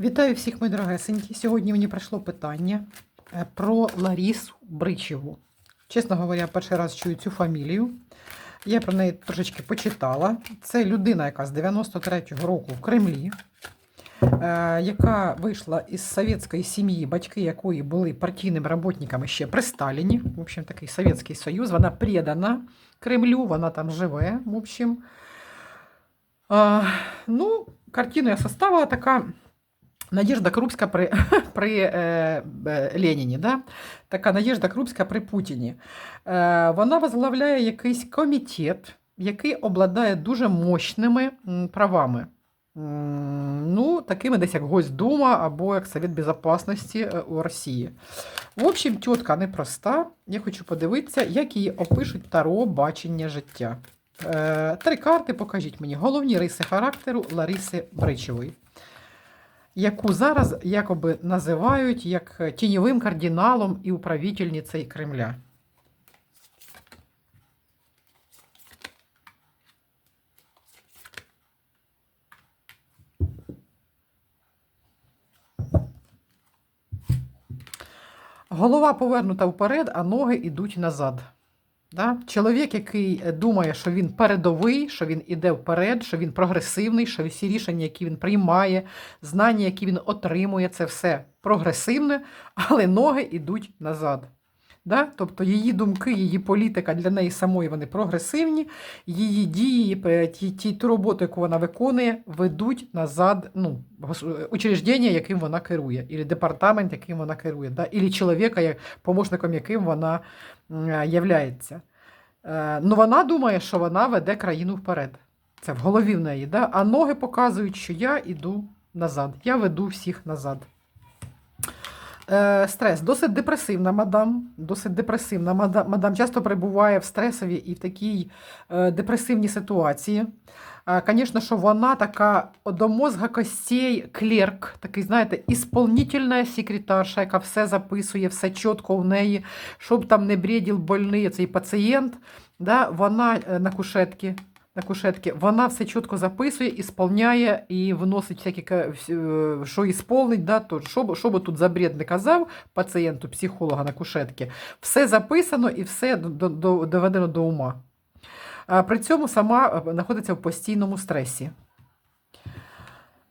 Вітаю всіх, мої дорогесенькі. Сьогодні мені прийшло питання е, про Ларісу Бричеву. Чесно говоря, перший раз чую цю фамілію. Я про неї трошечки почитала. Це людина, яка з 93-го року в Кремлі, е, яка вийшла із совєтської сім'ї, батьки якої були партійними роботниками ще при Сталіні. В общем, такий Совєтський Союз. Вона предана Кремлю, вона там живе. В общем. Ну, картину я составила така. Надежда Крупська при, при е, Леніні, да? така Надежда Крупська при Путіні. Е, вона возглавляє якийсь комітет, який обладає дуже мощними правами. Ну, такими десь як Госдума або як Совет Безопасності е, у Росії. В общем, тітка непроста. Я хочу подивитися, як її опишуть таро бачення життя. Е, Три карти покажіть мені. Головні риси характеру Лариси Бричевої яку зараз якоби називають як тіньовим кардиналом і управительницею Кремля. Голова повернута вперед, а ноги йдуть назад. Да? Чоловік, який е, думає, що він передовий, що він іде вперед, що він прогресивний, що всі рішення, які він приймає, знання, які він отримує, це все прогресивне, але ноги йдуть назад. Да? Тобто її думки, її політика для неї самої вони прогресивні, її дії, е, ті, ті, ту роботу, яку вона виконує, ведуть назад ну, учреждення, яким вона керує, або департамент, яким вона керує, да? або чоловіка, як, помощником яким вона е, являється. Е, Ну, вона думає, що вона веде країну вперед. Це в голові в неї. Да? А ноги показують, що я йду назад. Я веду всіх назад. Е, стрес. Досить депресивна мадам. Досить депресивна мадам. Мадам часто перебуває в стресовій і в такій е, депресивній ситуації. Звісно, що вона така до мозга костей клерк, такий, знаєте, ісполнительна секретарша, яка все записує, все чітко в неї, щоб там не бредів больний цей пацієнт. Да, вона е, на кушетці. На кушетці, вона все чітко записує, ісполняє і вносить всякі, е, що ісполнить, да, то, що, що би тут за бред не казав пацієнту, психолога на кушетці, все записано і все до- до- доведено до ума. При цьому сама е, знаходиться в постійному стресі.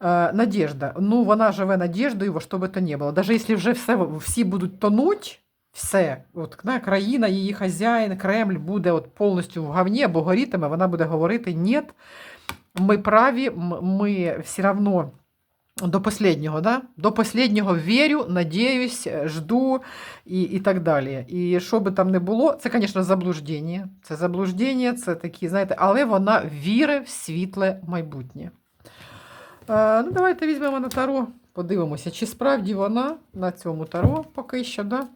Е, Надежда. Ну, вона живе надіждою, во що би то не було. Навіть якщо вже все, всі будуть тонуть, все, от на, країна, її хазяїн, Кремль буде от повністю в говні або горітиме, вона буде говорити: ні, ми праві, ми все одно до последнього, да? до последнього вірю, надіюсь, жду і, і так далі. І що би там не було, це, звісно, заблуждення. Це заблуждення, це такі, знаєте, але вона вірить в світле майбутнє. Е, ну, давайте візьмемо на таро, подивимося, чи справді вона на цьому таро поки що да,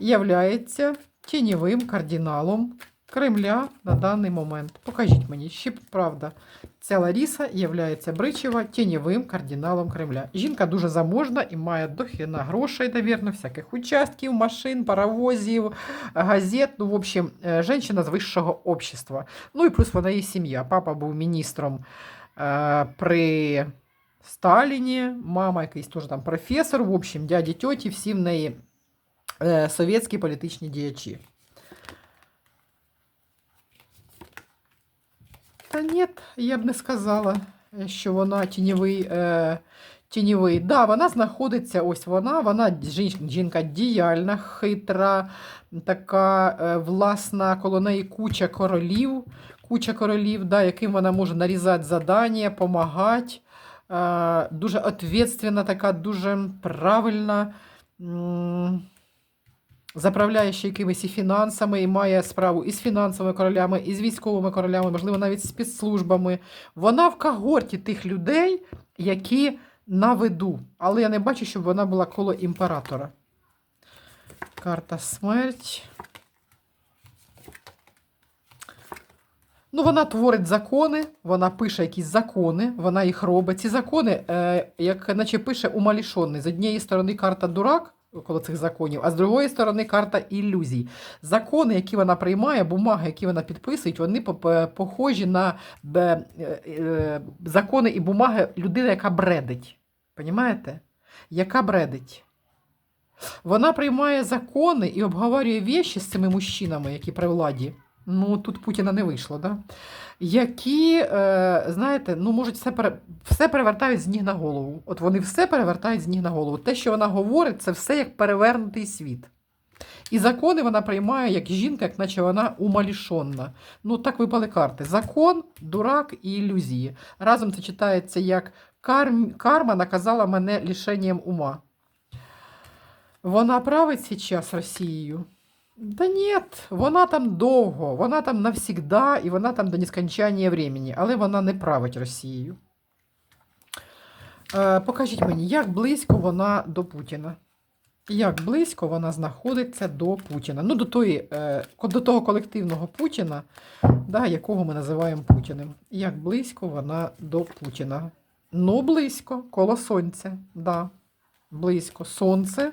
являється тіньовим кардиналом Кремля на даний момент. Покажіть мені, чи правда. Ця Ларіса являється Бричева тіньовим кардиналом Кремля. Жінка дуже заможна і має дохіна грошей, навірно, всяких участків, машин, паровозів, газет. Ну, в общем, е, жінка з вищого общества. Ну і плюс вона є сім'я. Папа був міністром е, при Сталіні, мама якийсь теж там професор. В общем, дяді, тьоті, всі в неї е, совєтські політичні діячі. Та ні, я б не сказала, що вона тіньовий. Е, тіньовий. Да, вона знаходиться, ось вона, вона жінка діяльна, хитра, така е, власна, коло неї куча королів, куча королів, да, яким вона може нарізати задання, допомагати. Е, дуже відповідальна, така, дуже правильна. Заправляє ще якимись і фінансами, і має справу і з фінансовими королями, і з військовими королями, можливо, навіть з спецслужбами. Вона в когорті тих людей, які на виду. Але я не бачу, щоб вона була коло імператора. Карта смерть. Ну, вона творить закони, вона пише якісь закони, вона їх робить. Ці закони, е, як наче пише умалішонний. З однієї сторони карта дурак коло цих законів, а з другої сторони карта ілюзій. Закони, які вона приймає, бумаги, які вона підписує, вони по- по- похожі на е, е, закони і бумаги людини, яка бредить. Понімаєте? яка бредить. Вона приймає закони і обговорює віші з цими мужчинами, які при владі. Ну, тут Путіна не вийшло, да? які, е, знаєте, ну, можуть все, пере... все перевертають з ніг на голову. От вони все перевертають з ніг на голову. Те, що вона говорить, це все як перевернутий світ. І закони вона приймає як жінка, як наче вона умалішонна. Ну, так випали карти. Закон, дурак і ілюзії. Разом це читається як карм... карма наказала мене лишенням ума. Вона править зараз Росією? Да ні, вона там довго, вона там навсігда, і вона там до нескончання времени, але вона не править Росією. Е, покажіть мені, як близько вона до Путіна? Як близько вона знаходиться до Путіна? Ну, до, тої, е, до того колективного Путіна, да, якого ми називаємо Путіним. Як близько вона до Путіна? Ну, близько, коло сонця. Да. Близько сонце.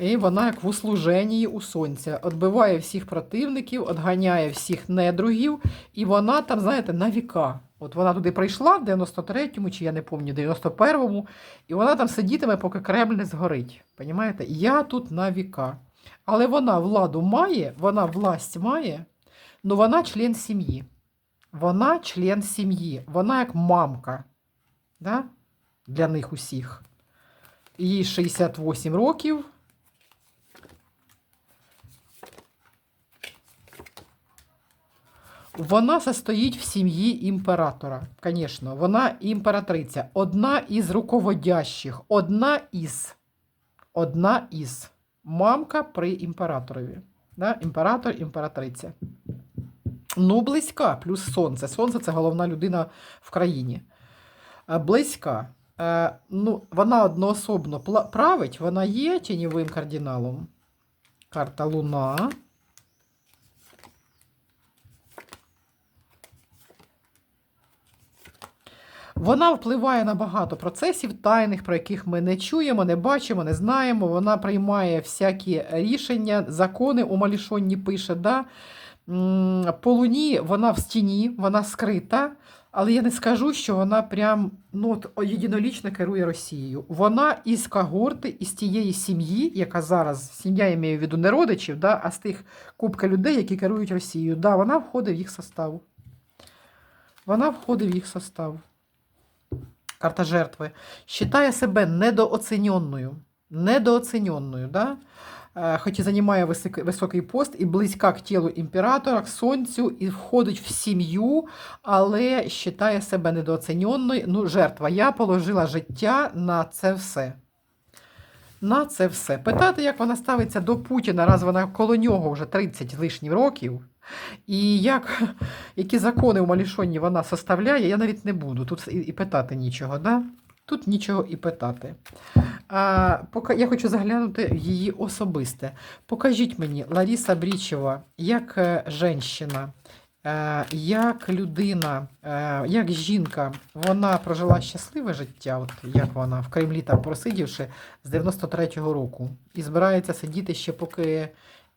І вона як в услуженні у сонця. Отбиває всіх противників, отганяє всіх недругів, і вона там, знаєте, на віка. От вона туди прийшла в 93-му, чи я не пам'ятаю, 91-му, і вона там сидітиме, поки Кремль не згорить. Понімаєте? Я тут на віка. Але вона владу має, вона власть має, ну вона член сім'ї. Вона член сім'ї, вона як мамка да? для них усіх. Їй 68 років. Вона состоїть в сім'ї імператора. Звісно, вона імператриця. Одна із руководящих. Одна із. Одна із. Мамка при імператорові. Да? Імператор, імператриця. Ну, близька, плюс сонце. Сонце це головна людина в країні. Е, Близька. Е, ну, Вона одноособно править, вона є тіньовим кардиналом. Карта Луна. Вона впливає на багато процесів тайних, про яких ми не чуємо, не бачимо, не знаємо. Вона приймає всякі рішення, закони у Малішонні пише. Да? По луні вона в стіні, вона скрита, але я не скажу, що вона прям ну, єдинолічно керує Росією. Вона із когорти, із тієї сім'ї, яка зараз, сім'я я маю в виду не родичів, да, а з тих кубка людей, які керують Росією. Да, вона входить в їх состав. Вона входить в їх состав карта жертви, считає себе недооціненною. Недооціненною, да? Е, Хоч і займає високий, пост і близька к тілу імператора, к сонцю, і входить в сім'ю, але вважає себе недооціненною. Ну, жертва. Я положила життя на це все. На це все. Питати, як вона ставиться до Путіна, раз вона коло нього вже 30 з лишнім років. І як, які закони у Малішоні вона составляє, я навіть не буду. Тут і, питати нічого. Да? Тут нічого і питати. А, пока, я хочу заглянути її особисте. Покажіть мені, Ларіса Брічева, як е, женщина, е, як людина, е, як жінка, вона прожила щасливе життя, от як вона в Кремлі там просидівши з 93-го року, і збирається сидіти ще поки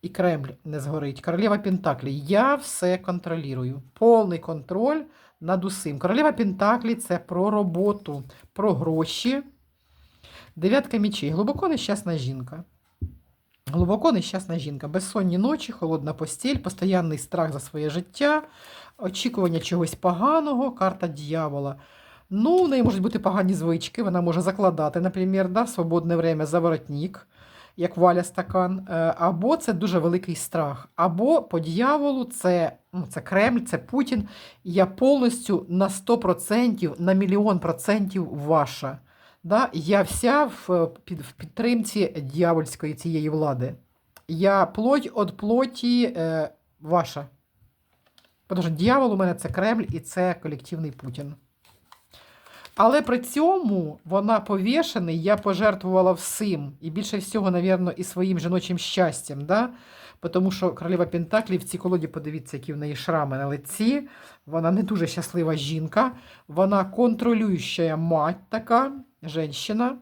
і Кремль не згорить. Королева Пентаклі. Я все контролюю. Повний контроль над усім. Королева Пентаклі це про роботу, про гроші. Дев'ятка мічей. Глибоко нещасна жінка. Глибоко нещасна жінка. Безсонні ночі, холодна постіль, постоянний страх за своє життя, очікування чогось поганого, карта дьявола. Ну, в неї можуть бути погані звички, вона може закладати, наприклад, да, свободне время заворотник, як валя стакан, Е, або це дуже великий страх, або по дьяволу це, ну, це Кремль, це Путін. Я повністю на 100%, на мільйон процентів ваша. Да? Я вся в, під, в підтримці дьявольської цієї влади. Я плоть від плоті е, ваша. Тому що дьявол у мене це Кремль і це колективний Путін. Але при цьому вона повішений, я пожертвувала всім. І більше всього, навірно, і своїм жіночим щастям. Да? Тому що королева Пентаклі в цій колоді, подивіться, які в неї шрами на лиці. Вона не дуже щаслива жінка, вона контролююча мать така, жінка.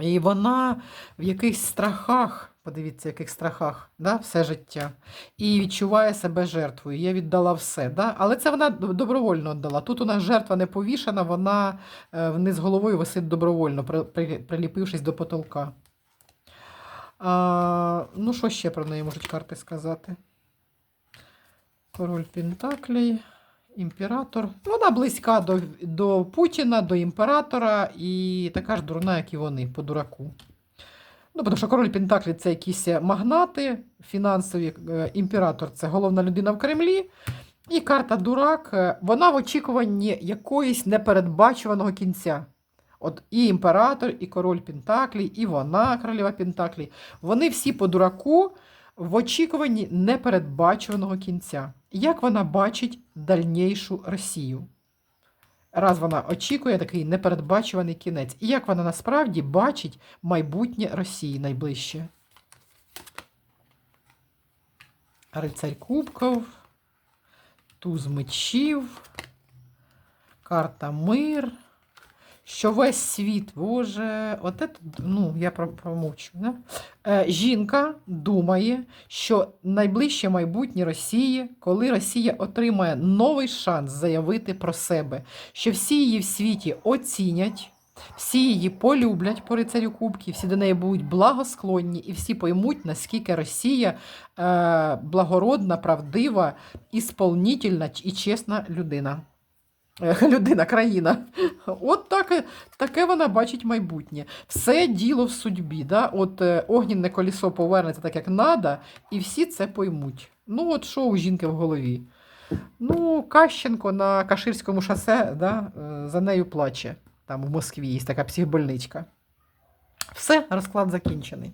І вона в якихось страхах, подивіться, яких страхах, да? все життя. І відчуває себе жертвою. Я віддала все. Да? Але це вона добровольно віддала. Тут у нас жертва не повішена, вона е, вниз головою висить добровольно, при, при, приліпившись до потолка. А, ну, що ще про неї можуть карти сказати? Король Пентаклей, імператор. Вона близька до, до Путіна, до імператора і така ж дурна, як і вони, по дураку. Ну, тому що король Пентаклі це якісь магнати фінансові, е, імператор це головна людина в Кремлі. І карта Дурак, е, вона в очікуванні якоїсь непередбачуваного кінця. От і імператор, і король Пентаклі, і вона, королева Пентаклі, вони всі по дураку в очікуванні непередбачуваного кінця. Як вона бачить дальнішу Росію? Раз вона очікує такий непередбачуваний кінець. І як вона насправді бачить майбутнє Росії найближче? Рицарь Кубков, Туз мечів, карта Мир. Що весь світ, боже, от це, ну, я промовчу. Да? Е, жінка думає, що найближче майбутнє Росії, коли Росія отримає новий шанс заявити про себе, що всі її в світі оцінять, всі її полюблять по рицарю Кубків, всі до неї будуть благосклонні, і всі поймуть, наскільки Росія е, благородна, правдива, ісполнітельна і чесна людина. Людина, країна. От так, таке вона бачить майбутнє. Все діло в судьбі. Да? От е, огнінне колесо повернеться так, як надо, і всі це поймуть. Ну, от що у жінки в голові? Ну, Кащенко на Каширському шосе да, е, за нею плаче. Там в Москві є така психбольничка. Все, розклад закінчений.